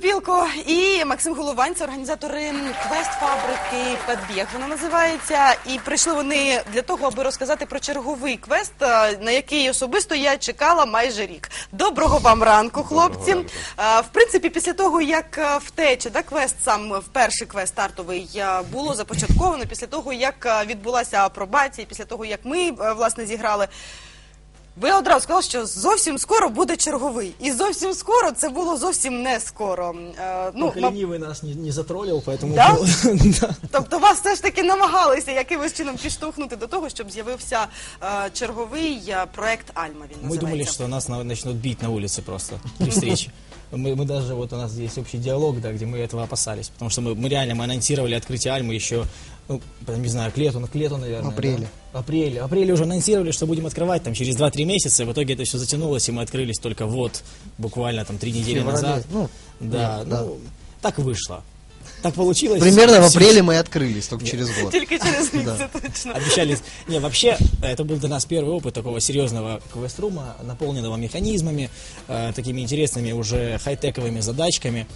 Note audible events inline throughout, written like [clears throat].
Тупілко і Максим Голованць, це організатори квест-фабрики Петбіг. Вона називається. І прийшли вони для того, аби розказати про черговий квест, е, на який особисто я чекала майже рік. Доброго вам ранку, хлопці. Е, В принципі, після того, як е, втеча, да, квест сам в перший квест стартовий було започатковано, після того, як відбулася апробація, після того, як ми власне зіграли. Ви одразу сказали, що зовсім скоро буде черговий. І зовсім скоро це було зовсім не скоро. Е, ну, Ну, ма- ленивый нас не, не затроллил, поэтому... [laughs] Да? да. Тобто вас все ж таки намагалися якимось чином підштовхнути до того, щоб з'явився е, черговий е, проект Альма. Він Мы думали, називається. что нас на- начнут бить на улице просто при встрече. Мы, мы даже, вот у нас есть общий диалог, да, где мы этого опасались. Потому что мы, мы реально мы анонсировали открытие Альмы еще, ну, не знаю, к лету, ну, к лету, наверное. Апреле. да? Апреле. Апреле уже анонсировали, что будем открывать там через 2-3 месяца. И в итоге это все затянулось, и мы открылись только вот, буквально там 3 недели феврале, назад. ну, да, да. ну, так вышло. Так получилось. Примерно в апреле мы и открылись, только через год. Тільки через рік, Да. це точно. Обещали. Не, вообще, это был для нас первый опыт такого серьезного квест-рума, наполненного механизмами, э, такими интересными уже хай-тековыми задачками.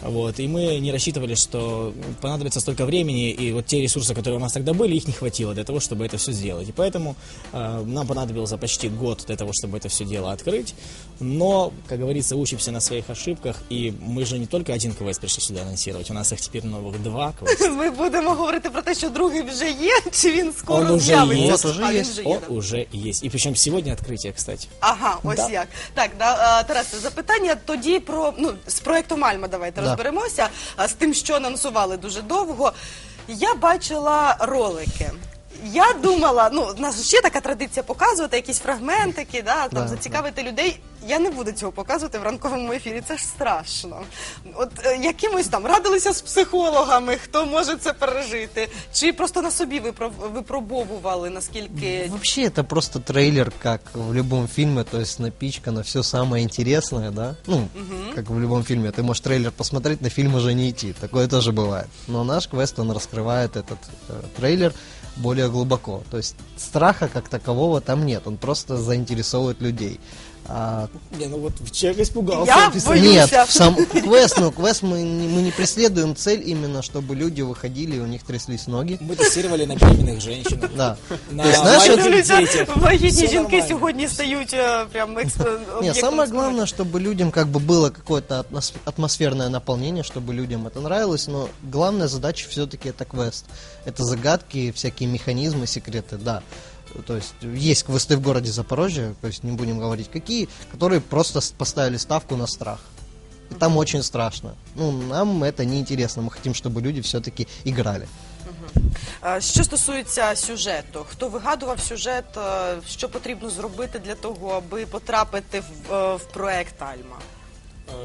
Вот, и мы не рассчитывали, что понадобится столько времени, и вот те ресурсы, которые у нас тогда были, их не хватило для того, чтобы это все сделать. И поэтому э, нам понадобился почти год для того, чтобы это все дело открыть. Но, как говорится, учимся на своих ошибках, и мы же не только один квест пришли сюда анонсировать, у нас их теперь новых два квеста. [laughs] Ми будемо говорити про те, що другий вже є, чи [laughs] він скоро Он уже з'явиться. є. От уже а, він є. вже є. Он да. уже есть. И причем сегодня открытие, кстати. Ага, ось Да. як. Так, да, е, Тарасе, запитання тоді про ну з проектом Альма. Давайте Да. Розберемося а, з тим, що анонсували дуже довго. Я бачила ролики. Я думала, ну в нас ще така традиція показувати якісь фрагментики, да, там Да, зацікавити людей. Я не буду цього показувати в ранковому ефірі. Це ж страшно. От е, якимось там радилися з психологами, хто може це пережити, чи просто на собі випро- випробовували наскільки Вообще это просто трейлер, как в любом фильме, то есть напичкано все самое интересное, да? Ну, как в любом фильме. Ты можешь трейлер посмотреть, на фильм уже не идти. Такое тоже бывает. Но наш квест, он раскрывает этот э, трейлер более глубоко. То есть страха как такового там нет. Он просто заинтересовывает людей. А Не, ну вот человек испугался. Я Представь- боюсь. Нет, Боюся. в сам квест, ну, квест мы не, мы не преследуем цель именно, чтобы люди выходили и у них тряслись ноги. Мы тестировали на беременных женщинах. Да. На То есть, знаешь, маленьких вот- Дивлюся, детях. вагітні Всё жінки нормально. сьогодні стають е, прям експ... Не, об'єктом самое експерименту. главное, чтобы людям как бы было какое-то атмос- атмосферное наполнение, чтобы людям это нравилось, но главная задача все-таки это квест. Это загадки, всякие механизмы, секреты, да. То есть есть квесты в городе Запорожье, то есть не будем говорить какие, которые просто поставили ставку на страх. И там очень страшно. Ну, нам это не интересно. Мы хотим, чтобы люди все-таки играли. Е, Що стосується сюжету, хто вигадував сюжет, що потрібно зробити для того, аби потрапити в, в проект Альма?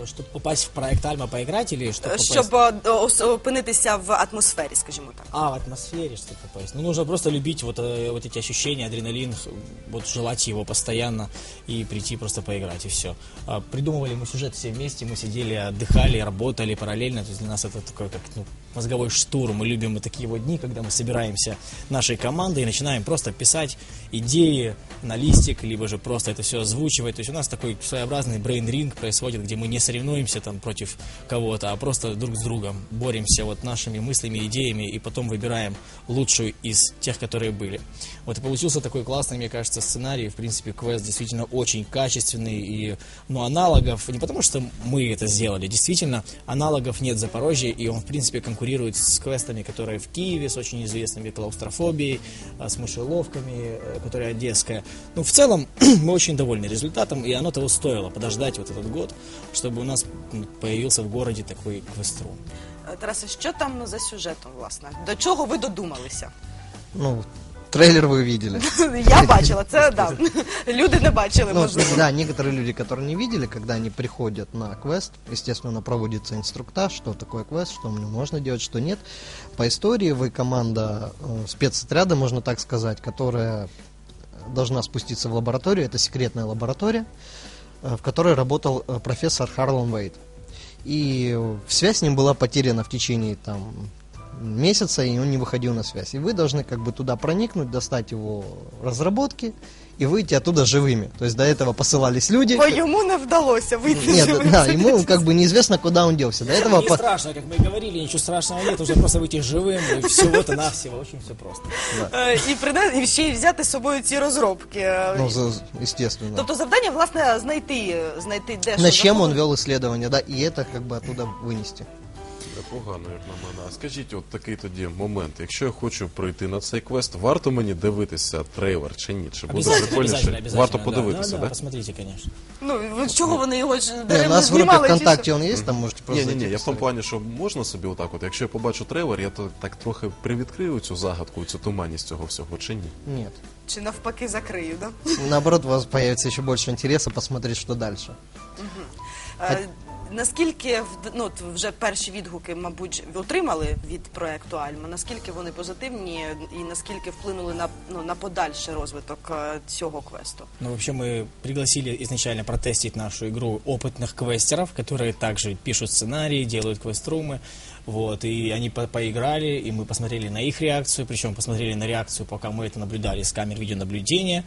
Чтобы попасть в проект Альма поиграть или чтобы попасть... Щоб ос- опинитися в атмосфері, скажімо так. А, в атмосфере что попасть. Ну, нужно просто любить вот, э, вот эти ощущения, адреналин, вот желать его постоянно и прийти просто поиграть, и все. придумывали мы сюжет все вместе, мы сидели, отдыхали, работали параллельно. То есть для нас это такой, как ну, мозговой штурм. Мы любим вот такие вот дни, когда мы собираемся нашей командой и начинаем просто писать идеи на листик, либо же просто это все озвучивать. То есть у нас такой своеобразный брейн-ринг происходит, где мы не соревнуемся там против кого-то, а просто друг с другом боремся вот нашими мыслями, идеями и потом выбираем лучшую из тех, которые были. Вот и получился такой классный, мне кажется, сценарий. В принципе, квест действительно очень качественный и, ну, аналогов, не потому что мы это сделали, действительно, аналогов нет в Запорожье, и он, в принципе, конкурирует с квестами, которые в Киеве, с очень известными клаустрофобией, а, с мышеловками, э, которая одесская. Ну, в целом, [clears throat] мы очень довольны результатом, и оно того стоило подождать вот этот год, чтобы у нас м, появился в городе такой квест-рум. Е, Тарасе, що там за сюжетом, власне? До чого ви додумалися? Ну, трейлер вы видели. [laughs] Я бачила, це да. Люди не бачили, Ну, можливо. да, некоторые люди, которые не видели, когда они приходят на квест, естественно, проводится инструктаж, что такое квест, что можно делать, что нет. По истории вы команда э, спецотряда, можно так сказать, которая должна спуститься в лабораторию, это секретная лаборатория, э, в которой работал э, профессор Харлан Вейт. И связь с ним была потеряна в течение там месяца, и он не выходил на связь. И вы должны как бы туда проникнуть, достать его разработки и выйти оттуда живыми. То есть до этого посылались люди. Бо йому не вдалося вийти Нет, живим. да, ему как бы неизвестно, куда он делся. До этого Не по- страшно, как мы и говорили, ничего страшного нет, уже просто выйти живым, и всего-то навсего, очень все просто. Е, і принес, і ще й взяти з собою ці розробки. Е, ну, за- естественно. Тобто завдання, власне, знайти, знайти де На що чем он знаходиться. вел исследование, да, и это как бы оттуда вынести. Непогано, як на мене. А скажіть, от такий тоді момент. Якщо я хочу пройти на цей квест, варто мені дивитися трейлер чи ні? Чи буде Обязательно, прикольніше? обязательно. Варто да, подивитися, да? посмотрите, конечно. Ну, ви- чого вони його ж Не, у нас в группе знімали? чи ВКонтакте он есть, там можете просто Ні, ні, ні, зайти я в тому плані, що можна собі отак, от якщо я побачу трейлер, я то так трохи привідкрию цю загадку, цю туманність цього всього, чи ні? Нет. Чи навпаки закрию, да? Наоборот, у вас появится еще больше интереса посмотреть, что дальше. Е, Наскільки вд- ну, от вже перші відгуки, мабуть, ви отримали від проекту Альма? Наскільки вони позитивні і наскільки вплинули на ну на подальший розвиток е, цього квесту? Ну, вообще, мы пригласили изначально протестить нашу игру опытных квестеров, которые также пишут сценарии, делают квеструмы. Вот, и они по- поиграли, и мы посмотрели на их реакцию, причем посмотрели на реакцию, пока мы это наблюдали с камер видеонаблюдения.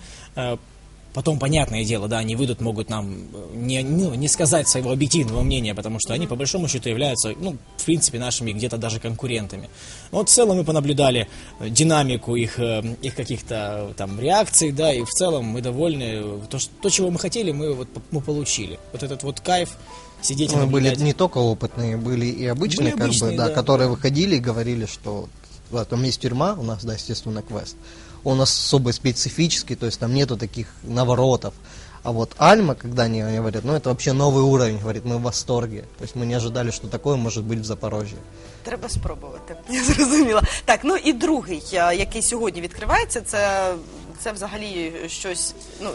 Потом, понятное дело, да, они выйдут, могут нам э, не, ну, не сказать своего объективного мнения, потому что они, по большому счету, являются, ну, в принципе, нашими где-то даже конкурентами. Но вот в целом мы понаблюдали э, динамику их, э, их каких-то там реакций, да, и в целом мы довольны. То, что- то чего мы хотели, мы, вот, мы получили. Вот этот вот кайф сидеть и Мы были наблюдать. не только опытные, были и обычные, Были как обычные, бы, да, да. которые выходили и говорили, что да, там есть тюрьма, у нас, да, естественно, квест Он особо специфический, то есть там нету таких наворотов. А вот Альма, когда они говорят, ну это вообще новый уровень, говорит, мы в восторге. То есть мы не ожидали, что такое может быть в Запорожье. Треба спробувати. [laughs] Я зрозуміла. Так, ну і другий, е, який сьогодні відкривається, це, це взагалі щось. Ну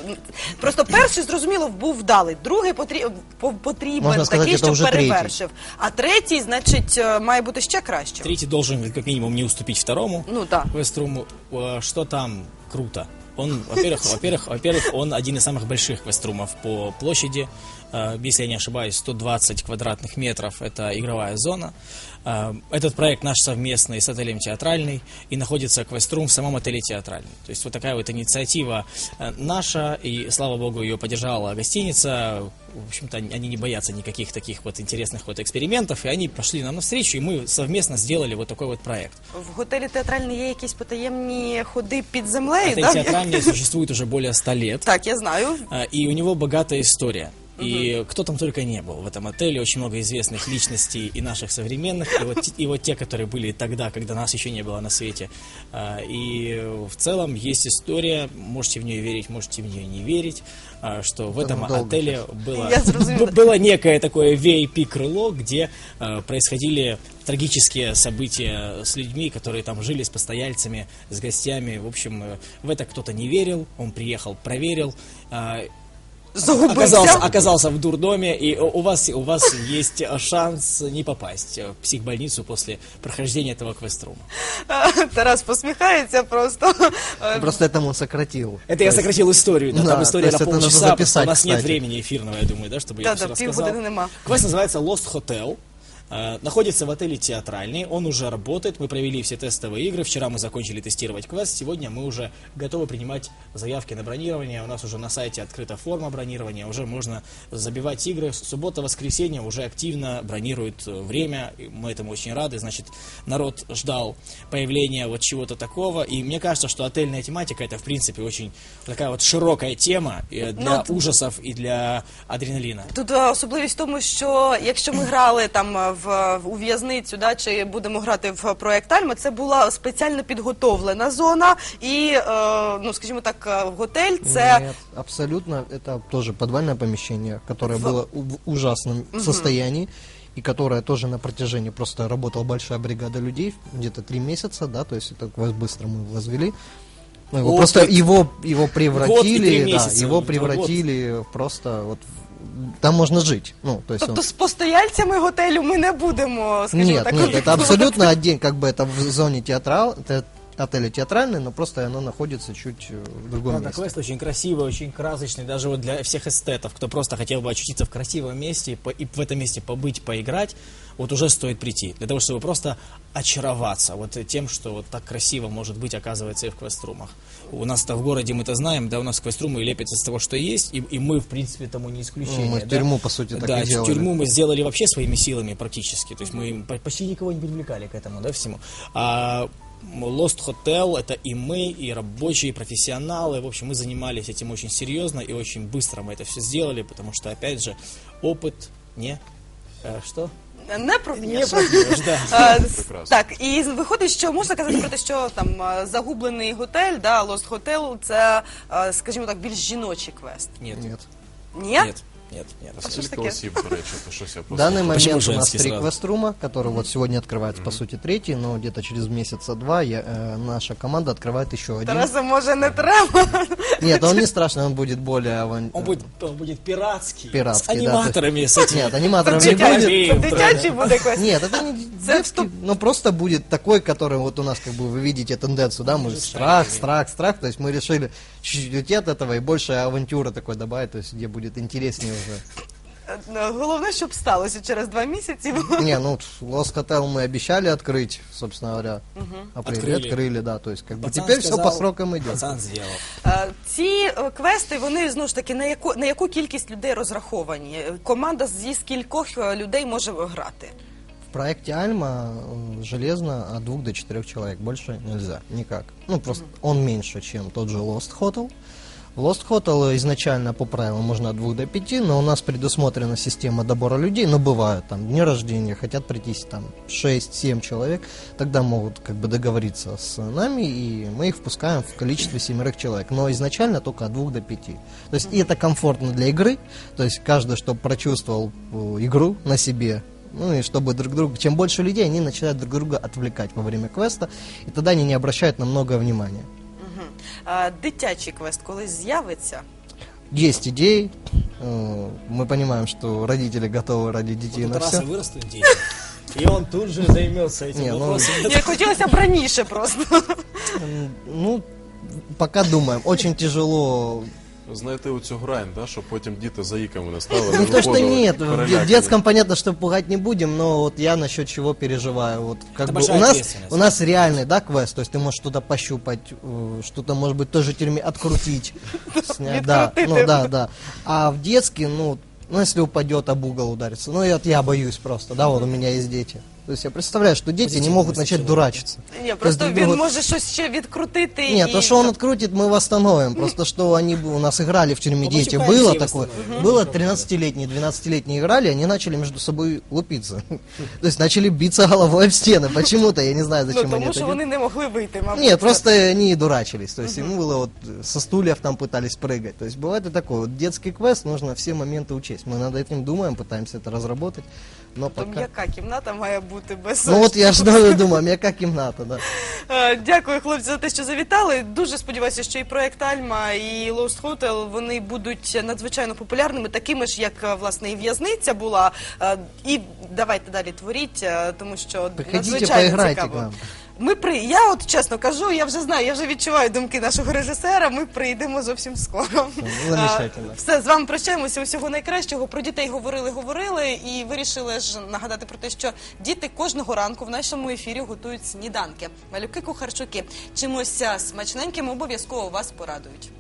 просто перший зрозуміло був вдалий. Другий потрі, по- потрібен Можна сказати, такий, це що вже третій. перевершив. А третій, значить, е, має бути ще краще. Третий должен, как минимум, не уступить второму. Ну да. Квеструму. Э, Что там круто? Он, во-первых, во-первых, во-первых, он один из самых больших квеструмов по площади. Э, Если я не ошибаюсь, 120 квадратных метров – это игровая зона. Э, Этот проект наш совместный с отелем «Театральный», и находится квеструм в самом отеле «Театральный». То есть вот такая вот инициатива э, наша, и, слава богу, ее поддержала гостиница. В общем-то, они они не боятся никаких таких вот интересных вот экспериментов, и они пошли нам навстречу, и мы совместно сделали вот такой вот проект. В готелі театральний є якісь потаємні ходи під землею, Отель да? театральный существует уже более 100 лет, Так, я знаю. а, и у него богатая история. И кто там только не был в этом отеле, очень много известных личностей и наших современных, и вот, те- и вот те, которые были тогда, когда нас еще не было на свете. А, И в целом есть история, можете в нее верить, можете в нее не верить, а, что в Это этом надолго отеле было, [laughs] было некое такое VIP-крыло, где а, происходили трагические события с людьми, которые там жили, с постояльцами, с гостями. В общем, э, в это кто-то не верил, он приехал, проверил, а, Загубився. оказался, оказался в дурдоме, и у у вас, у вас есть э, шанс не попасть э, в психбольницу после прохождения этого квеструма. [laughs] Тарас посміхається просто. [laughs] Е, Просто это он сократил. Это я сократил историю, да, Да, там история то на есть это надо полчаса, потому что записать, у нас нет кстати. времени эфирного, я думаю, да, чтобы я Да, это все да, рассказал. півгодини нема. Квест называется Lost Hotel. Э, Находится в отеле Театральный, он уже работает, мы провели все тестовые игры, вчера мы закончили тестировать квест, сегодня мы уже готовы принимать заявки на бронирование, у нас уже на сайте открыта форма бронирования, уже можно забивать игры, суббота, воскресенье уже активно бронируют э, время, мы этому очень рады, значит, народ ждал появления вот чего-то такого, и мне кажется, что отельная тематика это в принципе очень такая вот широкая тема э, для Ну, ужасов и для адреналина. Тут особливість в тому, що якщо ми грали там в, в у в'язницю, да, чи будемо грати в проект Альма, це була спеціально підготовлена зона, і е, ну скажімо так, е, готель це Нет, абсолютно. Это тоже подвальное помещение, которое В- было у- в ужасном состоянии и которое тоже на протяжении просто работала большая бригада людей, где-то три месяца, да, то есть это квест быстро мы возвели. Ну, его Опыт. просто его его Год и три превратили, да, месяца, его да, превратили в просто вот в- там можно жить, ну то есть он- тобто з постояльцями готелю ми не будемо, скажімо нет, так. нет, это абсолютно отдельно, как бы это в зоне театрал, те- отеля театральный, но просто оно находится чуть э, в другом Правда, месте. квест очень красивый, очень красочный, даже вот для всех эстетов, кто просто хотел бы очутиться в красивом месте и, по- и в этом месте побыть, поиграть, вот уже стоит прийти, для того, чтобы просто очароваться вот тем, что вот так красиво может быть, оказывается, и в квеструмах. У нас-то в городе мы-то знаем, да, у нас квеструмы лепятся из того, что есть, и, и мы, в принципе, тому не исключение. Ну, мы да. тюрьму, по сути, так да, и делали. тюрьму мы сделали вообще своими силами практически. То есть мы по- почти никого не привлекали к этому, да, всему. А Lost Hotel это и мы, и рабочие, и профессионалы. В общем, мы занимались этим очень серьезно и очень быстро мы это все сделали, потому что, опять же, опыт не... э, что? Не про да. [laughs] Е, Так, і виходить, що можна казати про те, що там е, загублений готель, да, Lost Hotel, це, е, скажімо так, більш жіночий квест. Ні, Нет. Ні? Нет. Нет, нет. А що ж Скільки таке? осіб, до речі, то щось я В просто... данный Почему момент у нас женский три сразу? квеструма, которые вот сегодня открывается, по сути, третий, но где-то через месяца два я, э, наша команда открывает еще один. Тараса, може, не треба? Нет, он не страшный, он будет более аван- Он будет, он будет пиратский. Пиратский, С да, аниматорами, с этими. Нет, аниматоров Це не будет. дитячий. Це дитячий буде квест. Нет, это не Це детский, вступ- но просто будет такой, который вот у нас, как бы, вы видите тенденцию, да, мы Уже страх, шарили. страх, страх, то есть мы решили чуть-чуть уйти от этого и больше авантюры такой добавить, то есть где будет интереснее уже. Е, Головне, щоб сталося через два місяці. Не, ну, Lost Hotel мы обещали открыть, собственно говоря, апреле, Открыли. открыли, да, то есть, как бы, Пацан теперь все по сказал, срокам идет. Пацан сделал. Е, Ці е, квести, вони знову ж таки на яку на яку кількість людей розраховані? Е, Команда зі скількох е, людей може грати? В проекте Альма э, железно от двух до четырех человек. Больше нельзя. Никак. Ну, просто он меньше, чем тот же Lost Hotel. Lost Hotel изначально по правилам можно от двух до пяти, но у нас предусмотрена система добора людей, но бывают там дни рождения, хотят прийти там 6-7 человек, тогда могут как бы договориться с нами, и мы их впускаем в количестве семерых человек, но изначально только от двух до пяти. То есть и это комфортно для игры, то есть каждый, чтобы прочувствовал э, игру на себе, ну и чтобы друг друга, чем больше людей, они начинают друг друга отвлекать во время квеста, и тогда они не обращают на многое внимания. Е, Дитячий квест колись з'явиться. Есть идеи, э, мы понимаем, что родители готовы ради детей Вот на все. Вырастут дети. И он тут же займется этим Не, ну, вопросом. Я хотілося б раніше просто. Ну, пока думаем. Очень тяжело Знайти оцю грань, да, щоб потім діти заїками не стали. Не то, что виходили нет. В де- перелякані. в детском понятно, что пугать не будем, но вот я насчет чего переживаю. Вот как Это бы большая у нас, ответственность. у нас реальный, да, квест, то есть ты можешь что-то пощупать, э, что-то, может быть, тоже тюрьме открутить, [laughs] снять, да, Відкрутити. ну да, да. А в детский, ну, ну, если упадет об угол ударится, ну, я, я боюсь просто, да, вот у меня есть дети. То есть я представляю, что дети не Позитивно могут начать человека. дурачиться. Ні, То есть просто друг він друга- може щось ще відкрутити. Нет, і... то, что он открутит, мы восстановим. [laughs] Просто что они бы- у нас играли в тюрьме Ну, дети. почему Было все такое. восстановим? Было 13-летние, 12-летние играли, они начали между собой лупиться. То есть [laughs] начали биться головой об стены. Почему-то, я не знаю, Ну, зачем они тому это що делают. вони не могли вийти, мабуть. Нет, просто они дурачились. То есть ему было вот э, со стульев там пытались прыгать. То есть бывает и такое. Вот детский квест нужно все моменты учесть. Мы над этим думаем, пытаемся это разработать. Но Там пока... яка кімната має бути Без Ну от я же думаю, яка кімната, да. Е, Дякую, хлопці, за те, що завітали. Дуже сподіваюся, що і проект Альма, і Lost Hotel вони будуть надзвичайно популярними, такими ж, як е, власне і в'язниця була. Е, І давайте далі творіть, е, тому що Приходите, надзвичайно поиграйте цікаво. к нам. Ми при я от чесно кажу, я вже знаю, я вже відчуваю думки нашого режисера. Ми прийдемо зовсім скоро. Ну, замечательно. А, Все з вами прощаємося. Усього найкращого. Про дітей говорили, говорили, і вирішили ж нагадати про те, що діти кожного ранку в нашому ефірі готують сніданки. Малюки кухарчуки чимось смачненьким обов'язково вас порадують.